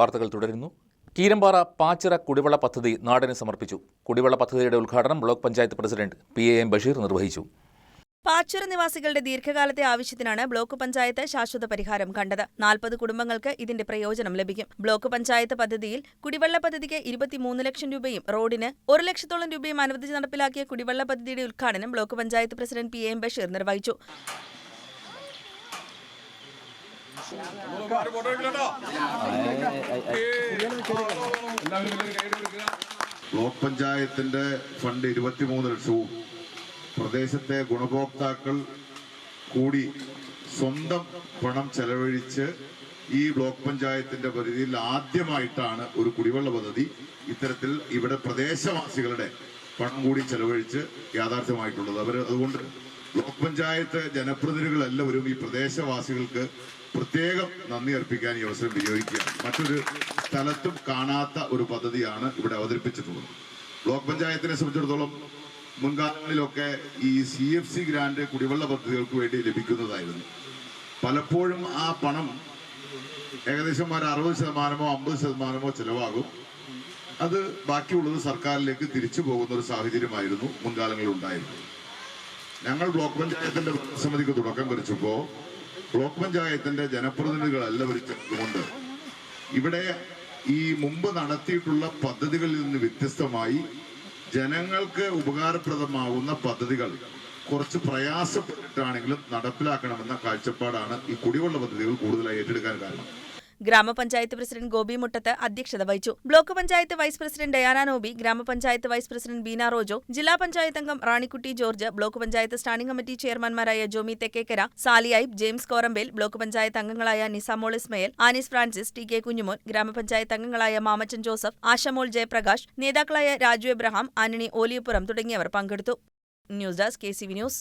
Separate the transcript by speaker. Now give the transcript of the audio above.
Speaker 1: വാർത്തകൾ തുടരുന്നു. കീരമ്പാറ പാച്ചിറ കുടിവെള്ള പദ്ധതി നാടിന് സമർപ്പിച്ചു. കുടിവെള്ള പദ്ധതിയുടെ ഉദ്ഘാടനം block panchayat president P A M Basheer നിർവഹിച്ചു.
Speaker 2: പാച്ചുര നിവാസികളുടെ ദീർഘകാലത്തെ ആവശ്യത്തിനാണ് ബ്ലോക്ക് പഞ്ചായത്ത് ശാശ്വത പരിഹാരം കണ്ടത്. നാൽപ്പത് കുടുംബങ്ങൾക്ക് ഇതിന്റെ പ്രയോജനം ലഭിക്കും. ബ്ലോക്ക് പഞ്ചായത്ത് പദ്ധതിയിൽ കുടിവെള്ള പദ്ധതിക്ക് ഇരുപത്തിമൂന്ന് ലക്ഷം രൂപയും റോഡിന് ഒരു ലക്ഷത്തോളം രൂപയും അനുവദിച്ച് നടപ്പിലാക്കിയ കുടിവെള്ള പദ്ധതിയുടെ ഉദ്ഘാടനം block panchayat president P M Basheer നിർവഹിച്ചു.
Speaker 3: ബ്ലോക്ക് പഞ്ചായത്തിന്റെ ഫണ്ട് ഇരുപത്തിമൂന്ന് ലക്ഷവും പ്രദേശത്തെ ഗുണഭോക്താക്കൾ കൂടി സ്വന്തം പണം ചെലവഴിച്ച് ഈ ബ്ലോക്ക് പഞ്ചായത്തിന്റെ പരിധിയിൽ ആദ്യമായിട്ടാണ് ഒരു കുടിവെള്ള പദ്ധതി ഇത്തരത്തിൽ ഇവിടെ പ്രദേശവാസികളുടെ പണം കൂടി ചെലവഴിച്ച് യാഥാർത്ഥ്യമായിട്ടുള്ളത്. അവർ അതുകൊണ്ട് ബ്ലോക്ക് പഞ്ചായത്ത് ജനപ്രതിനിധികളെല്ലാവരും ഈ പ്രദേശവാസികൾക്ക് പ്രത്യേകം നന്ദി അർപ്പിക്കാൻ ഈ അവസരം വിനിയോഗിക്കുകയാണ്. മറ്റൊരു സ്ഥലത്തും കാണാത്ത ഒരു പദ്ധതിയാണ് ഇവിടെ അവതരിപ്പിച്ചിട്ടുള്ളത്. ബ്ലോക്ക് പഞ്ചായത്തിനെ സംബന്ധിച്ചിടത്തോളം മുൻകാലങ്ങളിലൊക്കെ ഈ സി എഫ് സി ഗ്രാൻഡ് കുടിവെള്ള പദ്ധതികൾക്ക് വേണ്ടി ലഭിക്കുന്നതായിരുന്നു. പലപ്പോഴും ആ പണം ഏകദേശം ഒരു അറുപത് ശതമാനമോ അമ്പത് ശതമാനമോ ചിലവാകും. അത് ബാക്കിയുള്ളത് സർക്കാരിലേക്ക് തിരിച്ചു പോകുന്ന ഒരു സാഹചര്യമായിരുന്നു മുൻകാലങ്ങളിൽ ഉണ്ടായിരുന്നത് ഞങ്ങൾ ബ്ലോക്ക് പഞ്ചായത്തിന്റെ സമിതിക്ക് തുടക്കം കുറിച്ചപ്പോ ബ്ലോക്ക് പഞ്ചായത്തിന്റെ ജനപ്രതിനിധികൾ എല്ലാവരും ഇവിടെ ഈ മുമ്പ് നടത്തിയിട്ടുള്ള പദ്ധതികളിൽ നിന്ന് വ്യത്യസ്തമായി ജനങ്ങൾക്ക് ഉപകാരപ്രദമാകുന്ന പദ്ധതികൾ കുറച്ച് പ്രയാസപ്പെട്ടിട്ടാണെങ്കിലും നടപ്പിലാക്കണമെന്ന കാഴ്ചപ്പാടാണ് ഈ കുടിവെള്ള പദ്ധതികൾ കൂടുതലായി ഏറ്റെടുക്കാൻ കാരണം.
Speaker 2: ഗ്രാമപഞ്ചായത്ത് പ്രസിഡന്റ് ഗോപി മുട്ടത്ത് അധ്യക്ഷത വഹിച്ചു. Block panchayat vice president Diana Noby ഗ്രാമപഞ്ചായത്ത് വൈസ് പ്രസിഡന്റ് ബീന റോജോ ജില്ലാ പഞ്ചായത്ത് അംഗം Ranikutty George block panchayat standing committee ചെയർമാൻമാരായ Jomy Thekkekara സാലിയായിബ് ജെയിംസ് കോറമ്പേൽ ബ്ലോക്ക് പഞ്ചായത്ത് അംഗങ്ങളായ Nisamol Ismail Anis Francis T K Kunjumon ഗ്രാമപഞ്ചായത്ത് അംഗങ്ങളായ മാമച്ചൻ ജോസഫ് ആശമോൾ ജയപ്രകാശ് നേതാക്കളായ രാജു എബ്രഹാം ആന്റണി ഓലിയപ്പുറം തുടങ്ങിയവർ പങ്കെടുത്തു. News desk K C V news.